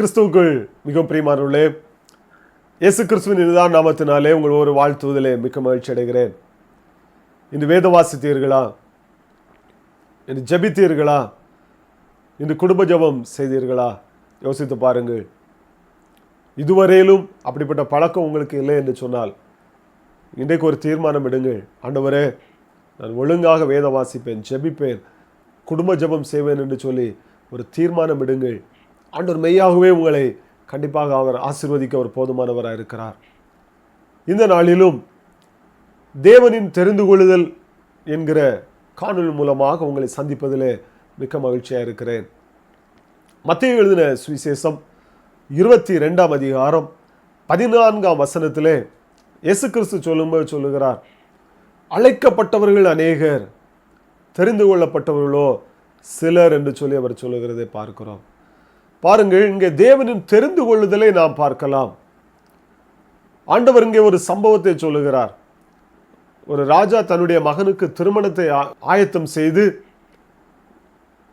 கிறிஸ்துவுக்குள் மிகவும் பிரியமானவர்களே இயேசு கிறிஸ்துவின் இதுதான் நாமத்தினாலே உங்கள் ஒரு வாழ்த்துவதிலே மிக்க மகிழ்ச்சி அடைகிறேன். இந்த வேத வாசித்தீர்களா இன்று ஜெபித்தீர்களா? இன்று குடும்ப ஜெபம் செய்தீர்களா? யோசித்து பாருங்கள். இதுவரையிலும் அப்படிப்பட்ட பழக்கம் உங்களுக்கு இல்லை என்று சொன்னால் இன்றைக்கு ஒரு தீர்மானம் எடுங்கள். ஆண்டவரே நான் ஒழுங்காக வேத வாசிப்பேன் ஜெபிப்பேன் குடும்ப ஜெபம் செய்வேன் என்று சொல்லி ஒரு தீர்மானம் எடுங்கள். ஆண்டவர் மெய்யாகவே உங்களை கண்டிப்பாக அவர் ஆசிர்வதிக்க அவர் போதுமானவராக இருக்கிறார். இந்த நாளிலும் தேவனின் தெரிந்து கொள்ளுதல் என்கிற காணொலி மூலமாக உங்களை சந்திப்பதில் மிக்க மகிழ்ச்சியாக இருக்கிறேன். மத்திய எழுதின சுவிசேஷம் இருபத்தி ரெண்டாம் அதிகாரம் பதினான்காம் வசனத்திலே இயேசு கிறிஸ்து சொல்லும்போது சொல்லுகிறார். அழைக்கப்பட்டவர்கள் அநேகர் தெரிந்து கொள்ளப்பட்டவர்களோ சிலர் என்று சொல்லி அவர் சொல்லுகிறதை பார்க்கிறோம். பாருங்கள் இங்கே தேவனின் தெரிந்து கொள்ளுதலை நாம் பார்க்கலாம். ஆண்டவர் இங்கே ஒரு சம்பவத்தை சொல்லுகிறார். ஒரு ராஜா தன்னுடைய மகனுக்கு திருமணத்தை ஆ- ஆயத்தம் செய்து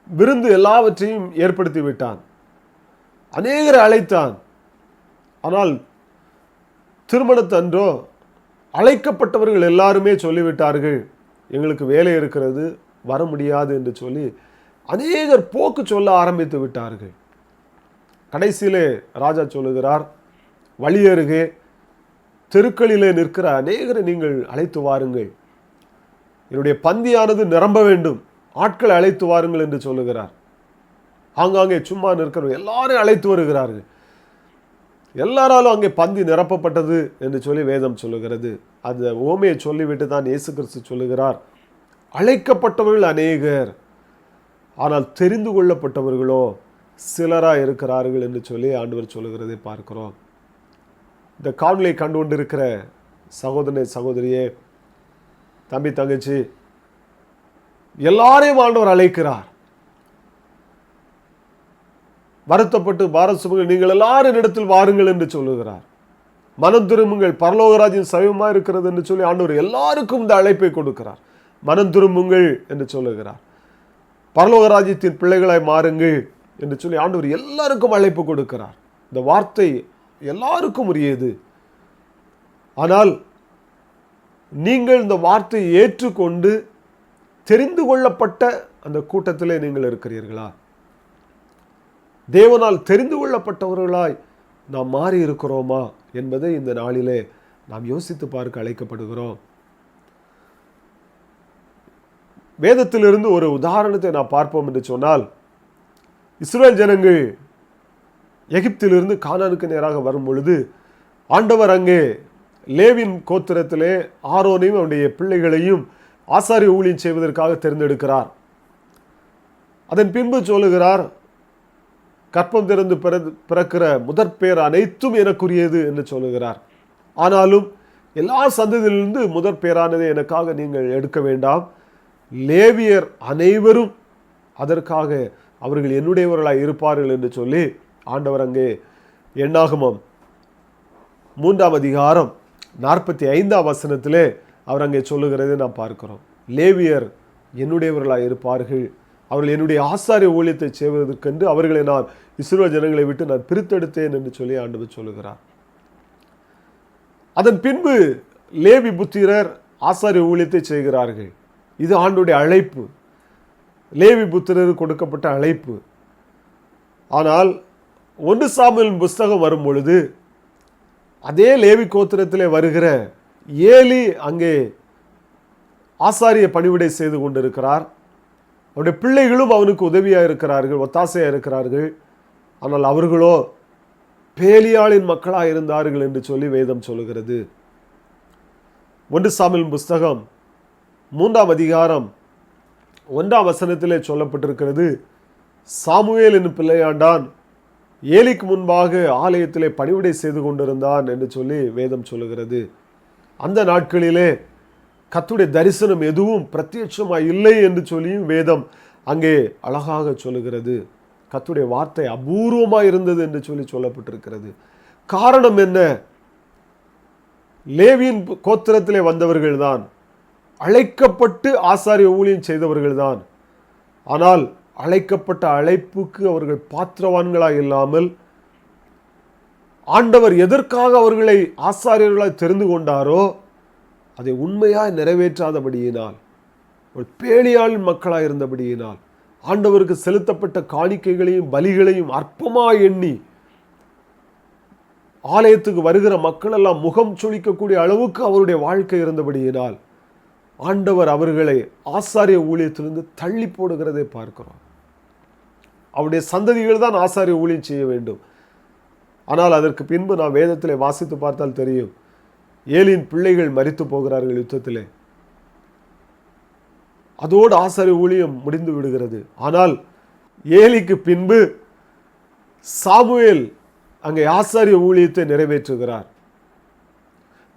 விருந்து எல்லாவற்றையும் ஏற்படுத்தி விட்டான். அநேகரை அழைத்தான். ஆனால் திருமணத்தன்றோ அழைக்கப்பட்டவர்கள் எல்லாருமே சொல்லிவிட்டார்கள் எங்களுக்கு வேலை இருக்கிறது வர முடியாது என்று சொல்லி அநேகர் போக்கு சொல்ல ஆரம்பித்து விட்டார்கள். கடைசியிலே ராஜா சொல்லுகிறார் வழியருகே தெருக்களிலே நிற்கிற அநேகரை நீங்கள் அழைத்து வாருங்கள். என்னுடைய பந்தியானது நிரம்ப வேண்டும். ஆட்களை அழைத்து வாருங்கள் என்று சொல்லுகிறார். ஆங்காங்கே சும்மா நிற்கிற எல்லாரையும் அழைத்து வருகிறார்கள். எல்லாராலும் அங்கே பந்தி நிரப்பப்பட்டது என்று சொல்லி வேதம் சொல்லுகிறது. அந்த ஓமையை சொல்லிவிட்டு தான் இயேசு கிறிஸ்து சொல்லுகிறார் அழைக்கப்பட்டவர்கள் அநேகர் ஆனால் தெரிந்து கொள்ளப்பட்டவர்களோ சிலராக இருக்கிறார்கள் என்று சொல்லி ஆண்டவர் சொல்லுகிறதை பார்க்கிறோம். இந்த காணொலியை கண்டு கொண்டிருக்கிற சகோதரனை சகோதரியே தம்பி தங்கச்சி எல்லாரையும் ஆண்டவர் அழைக்கிறார். வருத்தப்பட்டு பாரத் சுமங்கள் நீங்கள் எல்லாரும் இடத்தில் வாருங்கள் என்று சொல்லுகிறார். மனம் திரும்புங்கள் பரலோகராஜின் சமயமாக இருக்கிறது என்று சொல்லி ஆண்டவர் எல்லாருக்கும் இந்த அழைப்பை கொடுக்கிறார். மனம் திரும்புங்கள் என்று சொல்லுகிறார். பரலோகராஜ்யத்தின் பிள்ளைகளாய் மாறுங்கள். என்று சொல்லி ஆண்டவர் எல்லாருக்கும் அழைப்பு கொடுக்கிறார். இந்த வார்த்தை எல்லாருக்கும் உரியது. ஆனால் நீங்கள் இந்த வார்த்தையை ஏற்றுக்கொண்டு தெரிந்து கொள்ளப்பட்ட அந்த கூட்டத்திலே நீங்கள் இருக்கிறீர்களா? தேவனால் தெரிந்து கொள்ளப்பட்டவர்களாய் நாம் மாறி இருக்கிறோமா என்பதை இந்த நாளிலே நாம் யோசித்து பார்க்க அழைக்கப்படுகிறோம். வேதத்திலிருந்து ஒரு உதாரணத்தை நாம் பார்ப்போம் என்று சொன்னால் இஸ்ரேல் ஜனங்கள் எகிப்திலிருந்து கானானுக்கு நேராக வரும் பொழுது ஆண்டவர் அங்கே லேவின் கோத்திரத்திலே ஆரோனையும் அவனுடைய பிள்ளைகளையும் ஆசாரி ஊழியம் செய்வதற்காக தேர்ந்தெடுக்கிறார். அதன் பின்பு சொல்லுகிறார் கற்பம் திறந்து பிற- பிறக்கிற முதற் பேர் அனைத்தும் எனக்குரியது என்று சொல்லுகிறார். ஆனாலும் எல்லா சந்ததியிலிருந்து முதற் பேரானதை எனக்காக நீங்கள் எடுக்க வேண்டாம். லேவியர் அனைவரும் அதற்காக அவர்கள் என்னுடையவர்களாக இருப்பார்கள் என்று சொல்லி ஆண்டவர் அங்கே எண்ணாகுமம். மூன்றாம் அதிகாரம் நாற்பத்தி ஐந்தாம் வசனத்திலே அவர் அங்கே சொல்லுகிறதை நாம் பார்க்கிறோம். லேவியர் என்னுடையவர்களாக இருப்பார்கள். அவர்கள் என்னுடைய ஆசாரிய ஊழியத்தை செய்வதற்கென்று அவர்களை நான் இஸ்ரோ ஜனங்களை விட்டு நான் பிரித்தெடுத்தேன் என்று சொல்லி ஆண்டவர் சொல்லுகிறார். அதன் பின்பு லேவி புத்திரர் ஆசாரிய ஊழியத்தை செய்கிறார்கள். இது ஆண்டுடைய அழைப்பு. லேவி புத்திரர் கொடுக்கப்பட்ட அழைப்பு. ஆனால் ஒன்று சாமியின் புஸ்தகம் வரும் பொழுது அதே லேவி கோத்திரத்தில் வருகிற ஏலி அங்கே ஆசாரிய பணிவிடை செய்து கொண்டிருக்கிறார். அவருடைய பிள்ளைகளும் அவனுக்கு உதவியாக இருக்கிறார்கள் ஒத்தாசையாக இருக்கிறார்கள். ஆனால் அவர்களோ பேலியாளின் மக்களாக இருந்தார்கள் என்று சொல்லி வேதம் சொல்லுகிறது. ஒன்று சாமியின் புஸ்தகம் மூன்றாம் அதிகாரம் ஒன்றாம் வசனத்திலே சொல்லப்பட்டிருக்கிறது சாமுவேல் என்னும் பிள்ளையாண்டான் ஏலிக்கு முன்பாக ஆலயத்திலே பணிவிடை செய்து கொண்டிருந்தான் என்று சொல்லி வேதம் சொல்லுகிறது. அந்த நாட்களிலே கத்துடைய தரிசனம் எதுவும் பிரத்யட்சமாக இல்லை என்று சொல்லியும் வேதம் அங்கே அழகாக சொல்லுகிறது. கத்துடைய வார்த்தை அபூர்வமாக இருந்தது என்று சொல்லி சொல்லப்பட்டிருக்கிறது. காரணம் என்ன? லேவியின் கோத்திரத்திலே வந்தவர்கள்தான். அழைக்கப்பட்டு ஆசாரிய ஊழியம் செய்தவர்கள்தான். ஆனால் அழைக்கப்பட்ட அழைப்புக்கு அவர்கள் பாத்திரவான்களாக இல்லாமல் ஆண்டவர் எதற்காக அவர்களை ஆசாரியர்களாக தெரிந்து கொண்டாரோ அதை உண்மையாக நிறைவேற்றாதபடியினால் ஒரு பேணியாளின் மக்களாக இருந்தபடியினால் ஆண்டவருக்கு செலுத்தப்பட்ட காணிக்கைகளையும் பலிகளையும் அற்பமாக எண்ணி ஆலயத்துக்கு வருகிற மக்கள் எல்லாம் முகம் சுளிக்கக்கூடிய அளவுக்கு அவருடைய வாழ்க்கை இருந்தபடியினால் ஆண்டவர் அவர்களை ஆசாரிய ஊழியத்திலிருந்து தள்ளி போடுகிறதை பார்க்கிறோம். அவருடைய சந்ததிகள் தான் ஆசாரிய ஊழியம் செய்ய வேண்டும். ஆனால் அதற்கு பின்பு நான் வேதத்திலே வாசித்து பார்த்தால் தெரியும். ஏலியின் பிள்ளைகள் மறித்து போகிறார்கள் யுத்தத்திலே. அதோடு ஆசாரிய ஊழியம் முடிந்து விடுகிறது. ஆனால் ஏலிக்கு பின்பு சாமுவேல் அங்கே ஆசாரிய ஊழியத்தை நிறைவேற்றுகிறார்.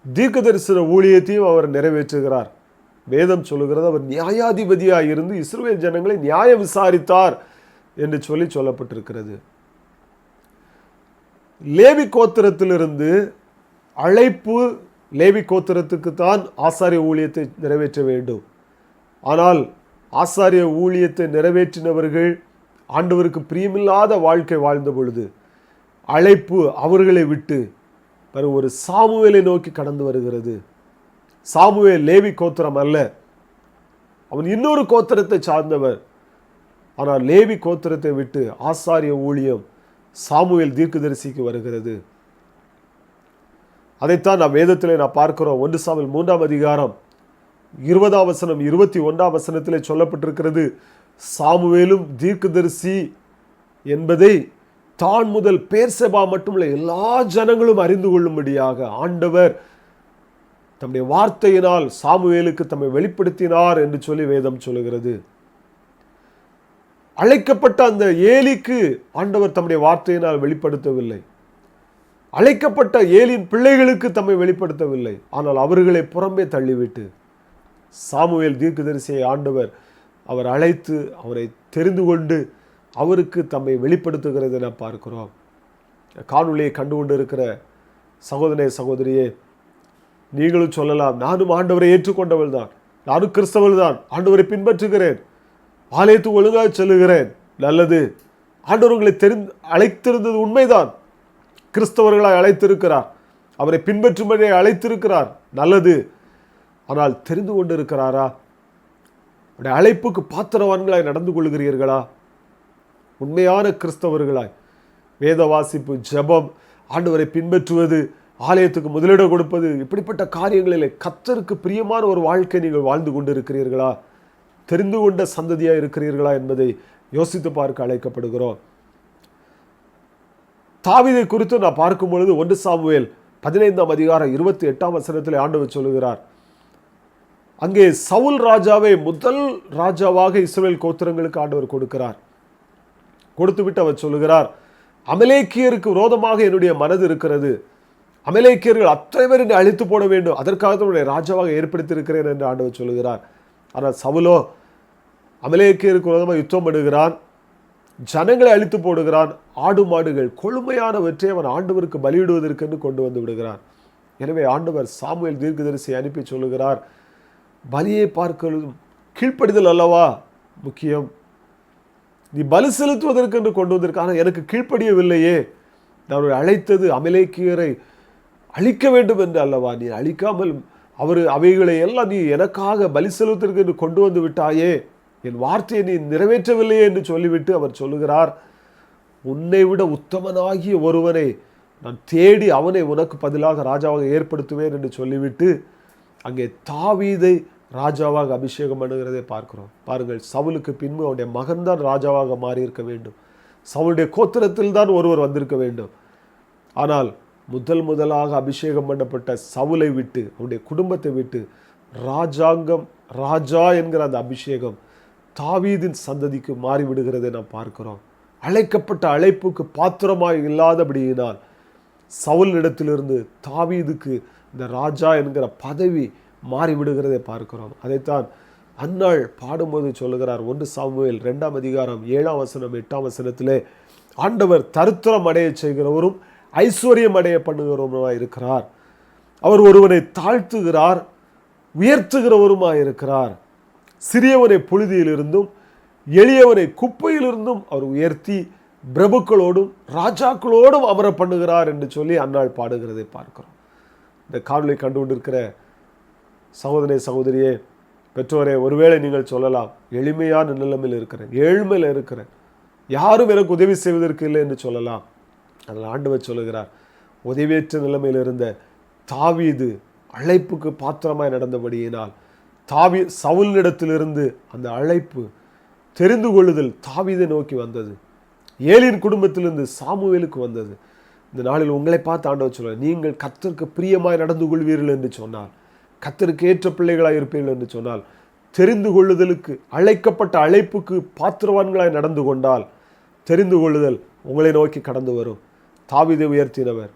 தீர்க்க தரிசன ஊழியத்தையும் அவர் நிறைவேற்றுகிறார். வேதம் சொல்லுகிறது அவர் நியாயாதிபதியாக இருந்து இஸ்ரவேல் ஜனங்களை நியாயம் விசாரித்தார் என்று சொல்லி சொல்லப்பட்டிருக்கிறது. லேவி கோத்திரத்திலிருந்து அழைப்பு லேவி கோத்திரத்துக்கு தான் ஆசாரிய ஊழியத்தை நிறைவேற்ற வேண்டும். ஆனால் ஆசாரிய ஊழியத்தை நிறைவேற்றினவர்கள் ஆண்டவருக்கு பிரியமில்லாத வாழ்க்கை வாழ்ந்த பொழுது அழைப்பு அவர்களை விட்டு ஒரு சாமுவேலை நோக்கி கடந்து வருகிறது. சாமுவேல் லேவி கோத்திரம் அல்ல. அவன் இன்னொரு கோத்திரத்தை சார்ந்தவர். ஆனால் லேவி கோத்திரத்தை விட்டு ஆசாரிய ஊழியம் சாமுவேல் தீர்க்குதரிசிக்கு வருகிறது. அதைத்தான் நான் வேதத்தில் நான் பார்க்கிறோம். ஒன்று சாமுவேல் மூன்றாம் அதிகாரம் இருபதாம் வசனம் இருபத்தி ஒன்றாம் வசனத்திலே சொல்லப்பட்டிருக்கிறது சாமுவேலும் தீர்க்கதரிசி என்பதை தான் முதல் பேர்செபா மட்டுமல்ல எல்லா ஜனங்களும் அறிந்து கொள்ளும்படியாக ஆண்டவர் தம்முடைய வார்த்தையினால் சாமுவேலுக்கு தம்மை வெளிப்படுத்தினார் என்று சொல்லி வேதம் சொல்லுகிறது. அழைக்கப்பட்ட அந்த ஏலிக்கு ஆண்டவர் தம்முடைய வார்த்தையினால் வெளிப்படுத்தவில்லை. அழைக்கப்பட்ட ஏலின் பிள்ளைகளுக்கு தம்மை வெளிப்படுத்தவில்லை. ஆனால் அவர்களை புறம்பே தள்ளிவிட்டு சாமுவேல் தீர்க்கதரிசியை ஆண்டவர் அவர் அழைத்து அவரை தெரிந்து கொண்டு அவருக்கு தம்மை வெளிப்படுத்துகிறது என பார்க்கிறோம். காணொளியை கண்டு கொண்டு இருக்கிற சகோதரே சகோதரியே நீங்களும் சொல்லலாம் நானும் ஆண்டவரை ஏற்றுக்கொண்டவள் தான் நானும் கிறிஸ்தவள் தான் ஆண்டவரை பின்பற்றுகிறேன். ஆலயத்துக்கு ஒழுங்காக செல்லுகிறேன். நல்லது. ஆண்டவர் உங்களை தெரிந்து அழைத்திருந்தது உண்மைதான். கிறிஸ்தவர்களாய் அழைத்திருக்கிறார். அவரை பின்பற்றும்படியை அழைத்திருக்கிறார். நல்லது. ஆனால் தெரிந்து கொண்டு இருக்கிறாரா அவருடைய அழைப்புக்கு பாத்திரவான்களாய் நடந்து கொள்கிறீர்களா? உண்மையான கிறிஸ்தவர்களாய். வேத வாசிப்பு ஜெபம் ஆண்டவரை பின்பற்றுவது ஆலயத்துக்கு முதலிடம் கொடுப்பது இப்படிப்பட்ட காரியங்களிலே கத்தருக்கு பிரியமான ஒரு வாழ்க்கை நீங்கள் வாழ்ந்து கொண்டிருக்கிறீர்களா? தெரிந்து கொண்ட சந்ததியா இருக்கிறீர்களா என்பதை யோசித்து பார்க்க அழைக்கப்படுகிறோம். தாவிதை குறித்து நான் பார்க்கும் பொழுது ஒன்று சாமுவேல் பதினைந்தாம் அதிகாரம் இருபத்தி எட்டாம் வசனத்தில் ஆண்டவர் சொல்லுகிறார். அங்கே சவுல் ராஜாவை முதல் ராஜாவாக இஸ்ரேல் கோத்திரங்களுக்கு ஆண்டவர் கொடுக்கிறார். கொடுத்துவிட்டு அவர் சொல்லுகிறார் அமலேக்கியருக்கு விரோதமாக என்னுடைய மனது இருக்கிறது. அமலேக்கியர்கள் அத்தனை பேர் என்னை அழித்து போட வேண்டும். அதற்காக தான் உன்னை ராஜாவாக ஏற்படுத்தியிருக்கிறேன் என்று ஆண்டவர் சொல்லுகிறார் ஆனால் சவுலோ அமலேக்கியருக்கு உலகமாக யுத்தம் பண்ணுகிறான். ஜனங்களை அழித்து போடுகிறான். ஆடு மாடுகள் கொழுமையானவற்றை அவன் ஆண்டவருக்கு பலியிடுவதற்கென்று கொண்டு வந்து விடுகிறான். எனவே ஆண்டவர் சாமுவேல் தீர்க்கதரிசியை அனுப்பி சொல்லுகிறார். பலியை பார்க்கலும் கீழ்ப்படிதல் அல்லவா முக்கியம். நீ பலி செலுத்துவதற்கென்று கொண்டு வந்திருக்கான எனக்கு கீழ்ப்படியவில்லையே. நான் அழைத்தது அமலேக்கியரை அழிக்க வேண்டும் என்று அல்லவா நீ அழிக்காமல் அவர் அவைகளை எல்லாம் நீ எனக்காக பலி செலுத்துவதற்கு கொண்டு வந்து விட்டாயே. என் வார்த்தையை நீ நிறைவேற்றவில்லையே என்று சொல்லிவிட்டு அவர் சொல்லுகிறார். உன்னை விட உத்தமனாகிய ஒருவனை நான் தேடி அவனை உனக்கு பதிலாக ராஜாவாக ஏற்படுத்துவேன் என்று சொல்லிவிட்டு அங்கே தாவீதை ராஜாவாக அபிஷேகம் பண்ணுகிறதை பார்க்கிறோம். பாருங்கள் சவுலுக்கு பின்பு அவனுடைய மகன்தான் ராஜாவாக மாறியிருக்க வேண்டும். சவுளுடைய கோத்திரத்தில் தான் ஒருவர் வந்திருக்க வேண்டும். ஆனால் முதல் முதலாக அபிஷேகம் பண்ணப்பட்ட சவுலை விட்டு அவருடைய குடும்பத்தை விட்டு ராஜாங்கம் ராஜா என்கிற அந்த அபிஷேகம் தாவீதின் சந்ததிக்கு மாறிவிடுகிறதை நாம் பார்க்கிறோம். அழைக்கப்பட்ட அழைப்புக்கு பாத்திரமாக இல்லாதபடியினால் சவுல் இடத்திலிருந்து தாவீதுக்கு இந்த ராஜா என்கிற பதவி மாறிவிடுகிறதை பார்க்கிறோம். அதைத்தான் அன்னாள் பாடும்போது சொல்லுகிறார். ஒன்று சாமுவேல் ரெண்டாம் அதிகாரம் ஏழாம் வசனம் எட்டாம் வசனத்திலே ஆண்டவர் தருத்திரம் அடைய செய்கிறவரும் ஐஸ்வர்யம் அடைய பண்ணுகிறவருமாய் இருக்கிறார் அவர் ஒருவனை தாழ்த்துகிறார் உயர்த்துகிறவருமாய் இருக்கிறார் சிறியவனை புழுதியிலிருந்தும் எளியவனை குப்பையிலிருந்தும் அவர் உயர்த்தி பிரபுக்களோடும் ராஜாக்களோடும் அமர பண்ணுகிறார் என்று சொல்லி அன்னாள் பாடுகிறதை பார்க்கிறோம். இந்த காணொலி கண்டு கொண்டிருக்கிற சகோதரி சகோதரியே பெற்றோரே ஒருவேளை நீங்கள் சொல்லலாம் எளிமையான நிலைமையில் இருக்கிறேன் ஏழ்மையில் இருக்கிறேன் யாரும் எனக்கு உதவி செய்வதற்கு இல்லை என்று சொல்லலாம். அதில் ஆண்டவர் சொல்லுகிறார் உதவியற்ற நிலைமையில் இருந்த தாவீது அழைப்புக்கு பாத்திரமாய் நடந்தபடியினால் தாவி சவுலிடத்திலிருந்து அந்த அழைப்பு தெரிந்து கொள்ளுதல் தாவீதை நோக்கி வந்தது. ஏலின் குடும்பத்திலிருந்து சாமுவேலுக்கு வந்தது. இந்த நாளில் உங்களை பார்த்து ஆண்டவர் சொல்ல நீங்கள் கத்தருக்கு பிரியமாய் நடந்து கொள்வீர்கள் என்று சொன்னார். கத்தருக்கு ஏற்ற பிள்ளைகளாக இருப்பீர்கள் என்று சொன்னால் தெரிந்து கொள்ளுதலுக்கு அழைக்கப்பட்ட அழைப்புக்கு பாத்திரவான்களாய் நடந்து கொண்டால் தெரிந்து கொள்ளுதல் உங்களை நோக்கி கடந்து வரும். தாவிதை உயர்த்தினவர்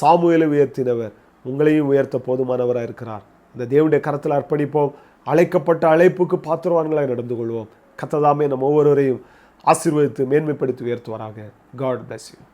சாமுவேலை உயர்த்தினவர் உங்களையும் உயர்த்த போதுமானவராக இருக்கிறார். இந்த தேவனுடைய கரத்தில் அர்ப்பணிப்போம். அழைக்கப்பட்ட அழைப்புக்கு பாத்திரவான்களாக நடந்து கொள்வோம். கத்ததாமே நம்ம ஒவ்வொருவரையும் ஆசீர்வதித்து மேன்மைப்படுத்தி உயர்த்துவாராக. God bless you